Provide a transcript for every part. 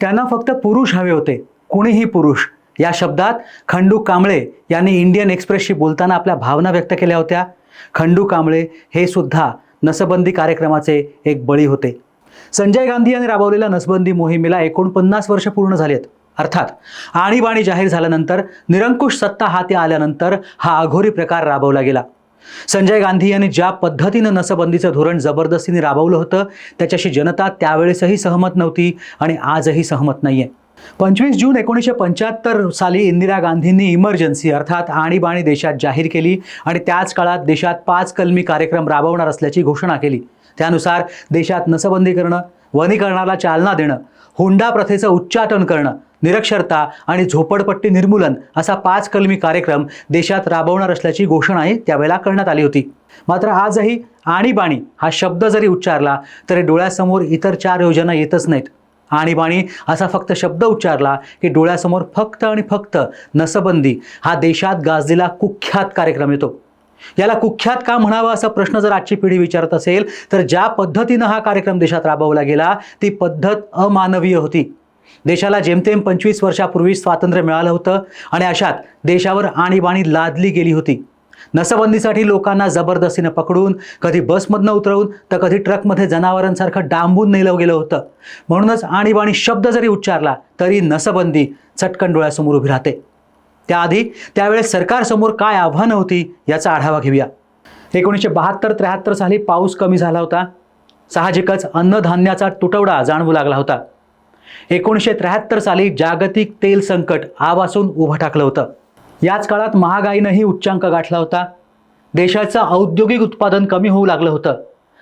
त्यांना फक्त पुरुष हवे होते. कुणीही पुरुष. या शब्दात खंडू कांबळे यांनी इंडियन एक्सप्रेसशी बोलताना आपल्या भावना व्यक्त केल्या होत्या. खंडू कांबळे हे सुद्धा नसबंदी कार्यक्रमाचे एक बळी होते. संजय गांधी यांनी राबवलेल्या नसबंदी मोहिमेला एकोणपन्नास वर्ष पूर्ण झाली आहेत अर्थात आणीबाणी जाहीर झाल्यानंतर निरंकुश सत्ता हाती आल्यानंतर हा अघोरी प्रकार राबवला गेला. संजय गांधी यांनी ज्या पद्धतीनं नसबंदीचं धोरण जबरदस्तीने राबवलं होतं त्याच्याशी जनता त्यावेळेसही सहमत नव्हती आणि आजही सहमत नाही आहे पंचवीस जून एकोणीसशे पंच्याहत्तर साली इंदिरा गांधींनी इमर्जन्सी अर्थात आणीबाणी देशात जाहीर केली आणि त्याच काळात देशात पाच कलमी कार्यक्रम राबवणार असल्याची घोषणा केली. त्यानुसार देशात नसबंदी करणं वनीकरणाला चालना देणं हुंडा प्रथेचं उच्चाटन करणं निरक्षरता आणि झोपडपट्टी निर्मूलन असा पाच कलमी कार्यक्रम देशात राबवणार असल्याची घोषणाही त्यावेळेला करण्यात आली होती. मात्र आजही आणीबाणी हा शब्द जरी उच्चारला तरी डोळ्यासमोर इतर चार योजना येतच नाहीत. आणीबाणी असा फक्त शब्द उच्चारला की डोळ्यासमोर फक्त आणि फक्त नसबंदी हा देशात गाजलेला कुख्यात कार्यक्रम येतो. याला कुख्यात का म्हणावं असा प्रश्न जर आजची पिढी विचारत असेल तर ज्या पद्धतीनं हा कार्यक्रम देशात राबवला गेला ती पद्धत अमानवीय होती. देशाला जेमतेम पंचवीस वर्षापूर्वी स्वातंत्र्य मिळालं होतं आणि अशात देशावर आणीबाणी लादली गेली होती. नसबंदीसाठी लोकांना जबरदस्तीनं पकडून कधी बसमधनं उतरवून तर कधी ट्रकमध्ये जनावरांसारखं डांबून नेलं गेलं होतं. म्हणूनच आणीबाणी शब्द जरी उच्चारला तरी नसबंदी चटकन डोळ्यासमोर उभी राहते. त्याआधी त्यावेळेस सरकारसमोर काय आव्हानं होती याचा आढावा घेऊया. एकोणीसशे बहात्तर त्र्याहत्तर साली पाऊस कमी झाला होता. साहजिकच अन्नधान्याचा तुटवडा जाणवू लागला होता. एकोणीसशे त्र्याहत्तर साली जागतिक तेल संकट आवासून उभं टाकलं होतं. याच काळात महागाईनंही उच्चांक गाठला होता. देशाचं औद्योगिक उत्पादन कमी होऊ लागलं होतं.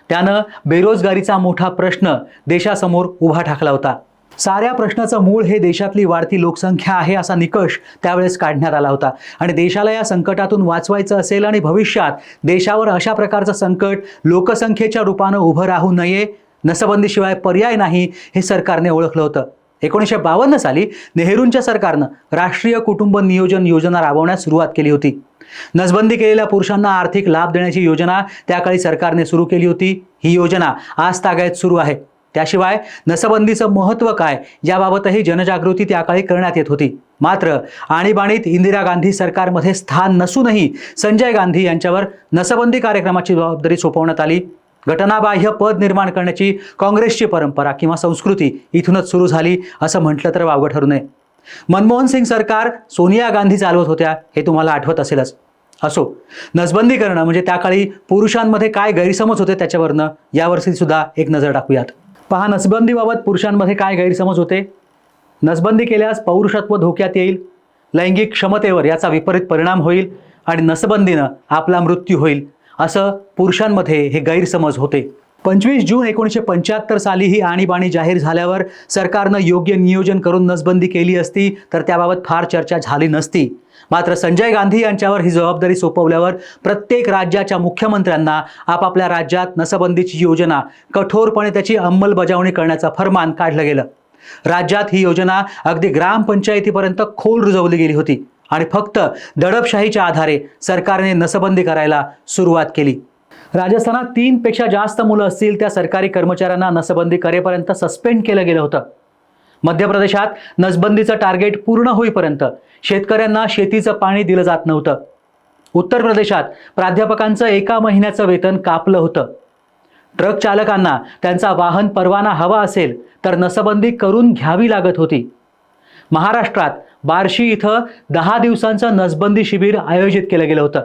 त्यानं बेरोजगारीचा मोठा प्रश्न देशासमोर उभा ठाकला होता. साऱ्या प्रश्नाचं मूळ हे देशातली वाढती लोकसंख्या आहे असा निकष त्यावेळेस काढण्यात आला होता. आणि देशाला या संकटातून वाचवायचं असेल आणि भविष्यात देशावर अशा प्रकारचं संकट लोकसंख्येच्या रूपानं उभं राहू नये नसबंदीशिवाय पर्याय नाही हे सरकारने ओळखलं होतं. एकोणीसशे बावन्न साली नेहरूंच्या सरकारनं राष्ट्रीय कुटुंब नियोजन योजना राबवण्यास सुरुवात केली होती. नसबंदी केलेल्या पुरुषांना आर्थिक लाभ देण्याची योजना त्याकाळी सरकारने सुरू केली होती. ही योजना आज तागायत सुरू आहे. त्याशिवाय नसबंदीचं महत्त्व काय याबाबतही जनजागृती त्या काळी करण्यात येत होती. मात्र आणीबाणीत इंदिरा गांधी सरकारमध्ये स्थान नसूनही संजय गांधी यांच्यावर नसबंदी कार्यक्रमाची जबाबदारी सोपवण्यात आली. घटनाबाह्य पद निर्माण करण्याची काँग्रेसची परंपरा किंवा संस्कृती इथूनच सुरू झाली असं म्हटलं तर वावगं ठरू नये. मनमोहन सिंग सरकार सोनिया गांधी चालवत होत्या हे तुम्हाला आठवत असेलच. असो नसबंदी करणं म्हणजे त्या काळी पुरुषांमध्ये काय गैरसमज होते त्याच्यावरनं यावर्षी सुद्धा एक नजर टाकूयात. पहा नसबंदीबाबत पुरुषांमध्ये काय गैरसमज होते? नसबंदी केल्यास पौरुषत्व धोक्यात येईल लैंगिक क्षमतेवर याचा विपरीत परिणाम होईल आणि नसबंदीनं आपला मृत्यू होईल असं पुरुषांमध्ये हे गैरसमज होते. पंचवीस जून एकोणीसशे पंच्याहत्तर साली ही आणीबाणी जाहीर झाल्यावर सरकारनं योग्य नियोजन करून नसबंदी केली असती तर त्याबाबत फार चर्चा झाली नसती. मात्र संजय गांधी यांच्यावर ही जबाबदारी सोपवल्यावर प्रत्येक राज्याच्या मुख्यमंत्र्यांना आपापल्या राज्यात नसबंदीची योजना कठोरपणे त्याची अंमलबजावणी करण्याचं फरमान काढलं गेलं. राज्यात ही योजना अगदी ग्रामपंचायतीपर्यंत खोल रुजवली गेली होती. आणि फक्त दडपशाहीच्या आधारे सरकारने नसबंदी करायला सुरुवात केली. राजस्थानात तीनपेक्षा जास्त मुलं असतील त्या सरकारी कर्मचाऱ्यांना नसबंदी करेपर्यंत सस्पेंड केलं गेलं होतं. मध्य प्रदेशात नसबंदीचं टार्गेट पूर्ण होईपर्यंत शेतकऱ्यांना शेतीचं पाणी दिलं जात नव्हतं. उत्तर प्रदेशात प्राध्यापकांचं एका महिन्याचं वेतन कापलं होतं. ट्रक चालकांना त्यांचा वाहन परवाना हवा असेल तर नसबंदी करून घ्यावी लागत होती. महाराष्ट्रात बार्शी इथं दहा दिवसांचं नसबंदी शिबिर आयोजित केलं गेलं होतं.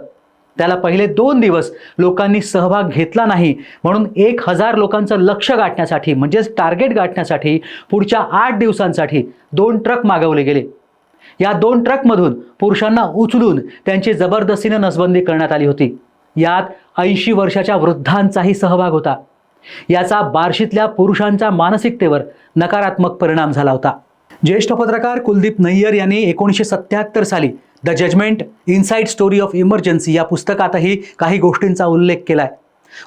त्याला पहिले दोन दिवस लोकांनी सहभाग घेतला नाही म्हणून एक हजार लोकांचं लक्ष गाठण्यासाठी म्हणजेच टार्गेट गाठण्यासाठी पुढच्या आठ दिवसांसाठी दोन ट्रक मागवले गेले. या दोन ट्रकमधून पुरुषांना उचलून त्यांची जबरदस्तीनं नसबंदी करण्यात आली होती. यात ऐंशी वर्षाच्या वृद्धांचाही सहभाग होता. याचा बार्शीतल्या पुरुषांच्या मानसिकतेवर नकारात्मक परिणाम झाला होता. ज्येष्ठ पत्रकार कुलदीप नय्यर यांनी एकोणीसशे सत्याहत्तर साली the judgement inside story of emergency या पुस्तकातही काही गोष्टींचा उल्लेख केलाय.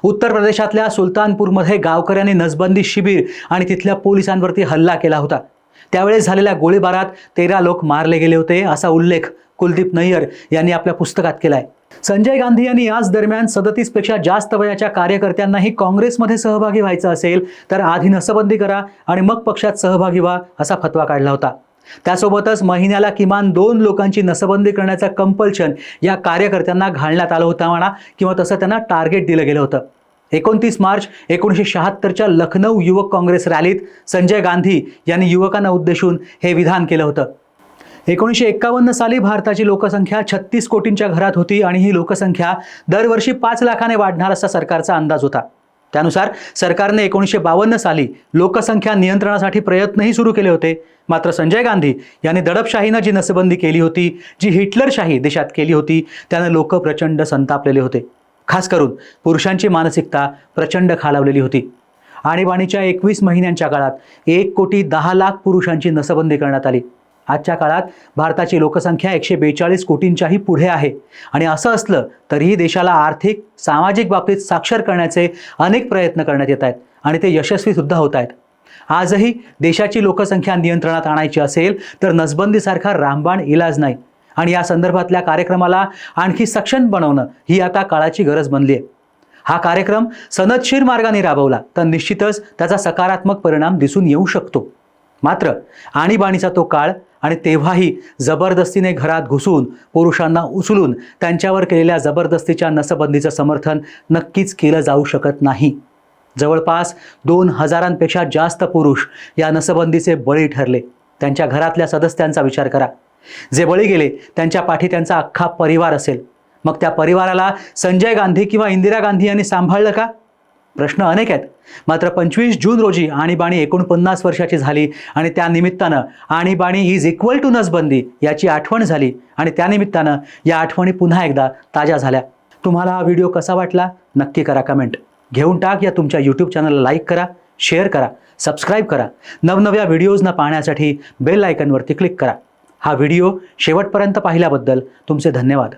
उत्तर प्रदेशातल्या सुलतानपूरमध्ये गावकऱ्यांनी नसबंदी शिबिर आणि तिथल्या पोलिसांवरती हल्ला केला होता. त्यावेळेस झालेल्या गोळीबारात तेरा लोक मारले गेले होते असा उल्लेख कुलदीप नय्यर यांनी आपल्या पुस्तकात केलाय. संजय गांधी यांनी याच दरम्यान सदतीसपेक्षा जास्त वयाच्या कार्यकर्त्यांनाही काँग्रेसमध्ये सहभागी व्हायचं असेल तर आधी नसबंदी करा आणि मग पक्षात सहभागी व्हा असा फतवा काढला होता. त्यासोबतच महिन्याला किमान दोन लोकांची नसबंदी करण्याचं कंपल्शन या कार्यकर्त्यांना घालण्यात आलं होतं म्हणा किंवा तसं त्यांना टार्गेट दिलं गेलं होतं. एकोणतीस मार्च एकोणीसशे शहात्तरच्या लखनौ युवक काँग्रेस रॅलीत संजय गांधी यांनी युवकांना उद्देशून हे विधान केलं होतं. एकोणीसशे एक्कावन्न साली भारताची लोकसंख्या छत्तीस कोटींच्या घरात होती आणि ही लोकसंख्या दरवर्षी पाच लाखाने वाढणार असा सरकारचा अंदाज होता. त्यानुसार सरकारने एकोणीसशे बावन्न साली लोकसंख्या नियंत्रणासाठी प्रयत्नही सुरू केले होते. मात्र संजय गांधी यांनी दडपशाहीनं जी नसबंदी केली होती जी हिटलरशाही देशात केली होती त्यानं लोक प्रचंड संतापलेले होते. खास करून पुरुषांची मानसिकता प्रचंड खालावलेली होती. आणीबाणीच्या एकवीस महिन्यांच्या काळात एक कोटी दहा लाख पुरुषांची नसबंदी करण्यात आली. आजच्या काळात भारताची लोकसंख्या एकशे बेचाळीस कोटींच्याही पुढे आहे. आणि असं असलं तरीही देशाला आर्थिक सामाजिक बाबतीत साक्षर करण्याचे अनेक प्रयत्न करण्यात येत आहेत आणि ते यशस्वीसुद्धा होत आहेत. आजही देशाची लोकसंख्या नियंत्रणात आणायची असेल तर नसबंदीसारखा रामबाण इलाज नाही. आणि या संदर्भातल्या कार्यक्रमाला आणखी सक्षम बनवणं ही आता काळाची गरज बनली आहे हा कार्यक्रम सनदशीर मार्गाने राबवला तर निश्चितच त्याचा सकारात्मक परिणाम दिसून येऊ शकतो. मात्र आणीबाणीचा तो काळ आणि तेव्हाही जबरदस्तीने घरात घुसून पुरुषांना उचलून त्यांच्यावर केलेल्या जबरदस्तीच्या नसबंदीचं समर्थन नक्कीच केलं जाऊ शकत नाही. जवळपास दोन हजारांपेक्षा जास्त पुरुष या नसबंदीचे बळी ठरले. त्यांच्या घरातल्या सदस्यांचा विचार करा. जे बळी गेले त्यांच्या पाठी त्यांचा अख्खा परिवार असेल. मग त्या परिवाराला संजय गांधी किंवा इंदिरा गांधी यांनी सांभाळलं का? प्रश्न अनेक आहेत. मात्र पंचवीस जून रोजी आणीबाणी एकोणपन्नास वर्षाची झाली आणि त्या निमित्तानं आणीबाणी इज इक्वल टू नसबंदी याची आठवण झाली आणि त्यानिमित्तानं या आठवणी पुन्हा एकदा ताज्या झाल्या. तुम्हाला हा व्हिडिओ कसा वाटला? नक्की करा कमेंट घेऊन टाक या तुमच्या यूट्यूब चॅनलला लाईक करा शेअर करा सबस्क्राईब करा. नवनव्या व्हिडिओजना पाहण्यासाठी बेल आयकनवरती क्लिक करा. हा व्हिडिओ शेवटपर्यंत पाहिल्याबद्दल तुमचे धन्यवाद.